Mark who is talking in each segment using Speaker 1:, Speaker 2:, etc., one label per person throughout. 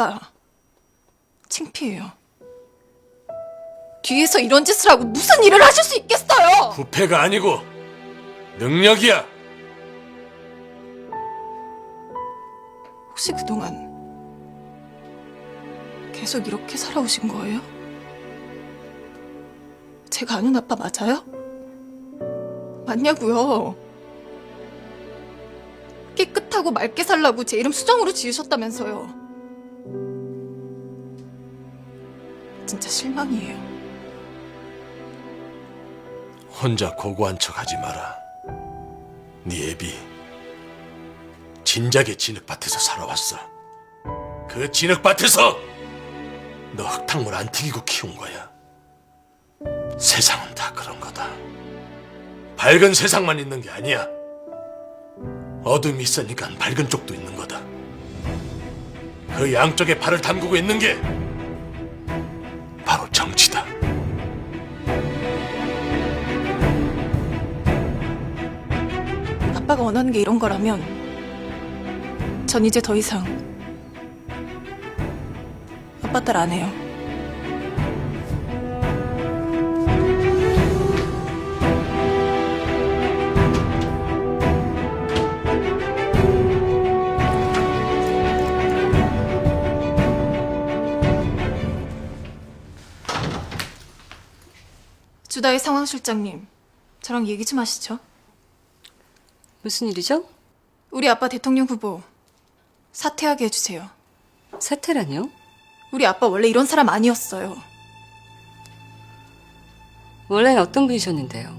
Speaker 1: 아빠, 창피해요. 뒤에서 이런 짓을 하고 무슨 일을 하실 수 있겠어요?
Speaker 2: 부패가 아니고 능력이야.
Speaker 1: 혹시 그동안 계속 이렇게 살아오신 거예요? 제가 아는 아빠 맞아요? 맞냐고요? 깨끗하고 맑게 살라고 제 이름 수정으로 지으셨다면서요. 실망이에요.
Speaker 2: 혼자 고고한 척하지 마라. 네 애비 진작에 진흙밭에서 살아왔어. 그 진흙밭에서 너 흙탕물 안 튀기고 키운 거야. 세상은 다 그런 거다. 밝은 세상만 있는 게 아니야. 어둠이 있으니까 밝은 쪽도 있는 거다. 그 양쪽에 발을 담그고 있는 게
Speaker 1: 아빠가 원하는 게 이런 거라면 전 이제 더 이상 아빠 딸 안 해요. 주다의 상황실장님, 저랑 얘기 좀 하시죠.
Speaker 3: 무슨 일이죠?
Speaker 1: 우리 아빠 대통령 후보 사퇴하게 해주세요.
Speaker 3: 사퇴라뇨?
Speaker 1: 우리 아빠 원래 이런 사람 아니었어요.
Speaker 3: 원래 어떤 분이셨는데요?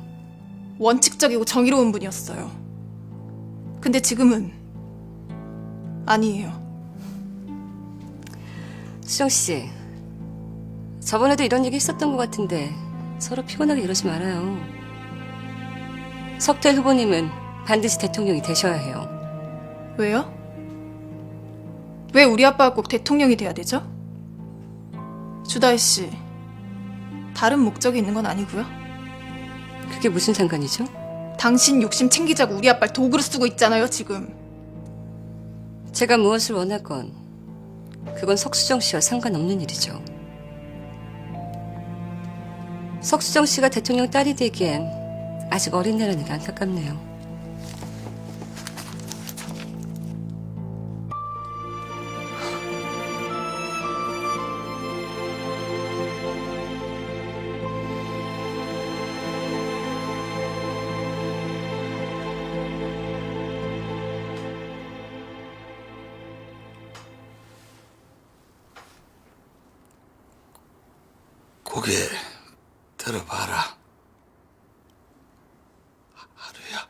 Speaker 1: 원칙적이고 정의로운 분이었어요. 근데 지금은 아니에요.
Speaker 3: 수정 씨, 저번에도 이런 얘기 했었던 것 같은데 서로 피곤하게 이러지 말아요. 석태 후보님은 반드시 대통령이 되셔야 해요.
Speaker 1: 왜요? 왜 우리 아빠가 꼭 대통령이 돼야 되죠? 주다혜 씨, 다른 목적이 있는 건 아니고요.
Speaker 3: 그게 무슨 상관이죠?
Speaker 1: 당신 욕심 챙기자고 우리 아빠를 도구로 쓰고 있잖아요, 지금.
Speaker 3: 제가 무엇을 원하건 그건 석수정 씨와 상관없는 일이죠. 석수정 씨가 대통령 딸이 되기엔 아직 어린 나라는 게 안타깝네요.
Speaker 4: 고개 들어봐라. 하루야.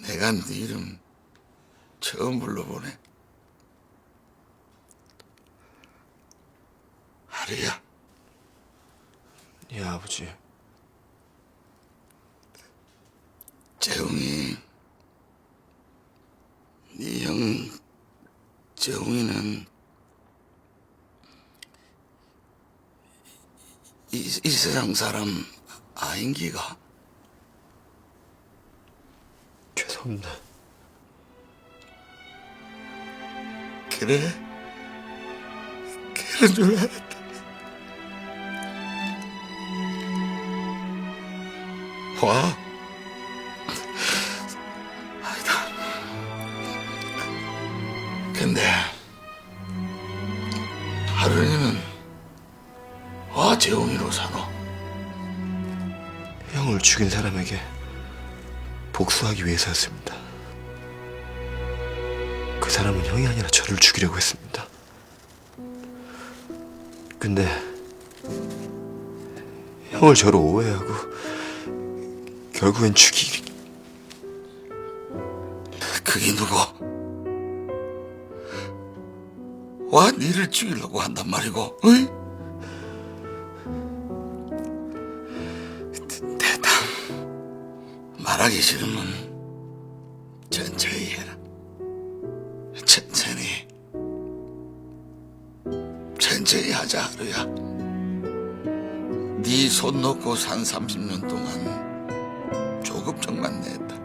Speaker 4: 내가 네 이름 처음 불러보네. 하루야.
Speaker 2: 예 아버지.
Speaker 4: 재웅이 네형 재웅이는 이, 이 세상 사람 아인기가
Speaker 2: 죄송합니다.
Speaker 4: 그래 그런 줄 알았다 와 근데 하루이는 와 재웅이로 사노
Speaker 5: 형을 죽인 사람에게 복수하기 위해서였습니다. 그 사람은 형이 아니라 저를 죽이려고 했습니다. 근데 형을 저로 오해하고 결국엔 죽이기
Speaker 4: 그게 누구? 와 니를 죽이려고 한단 말이고, 어이? 대- 대담 말하기 싫으면 천천히 해라. 천천히 천천히 하자 하루야. 네 손 놓고 산 30년 동안 걱정만 냈다.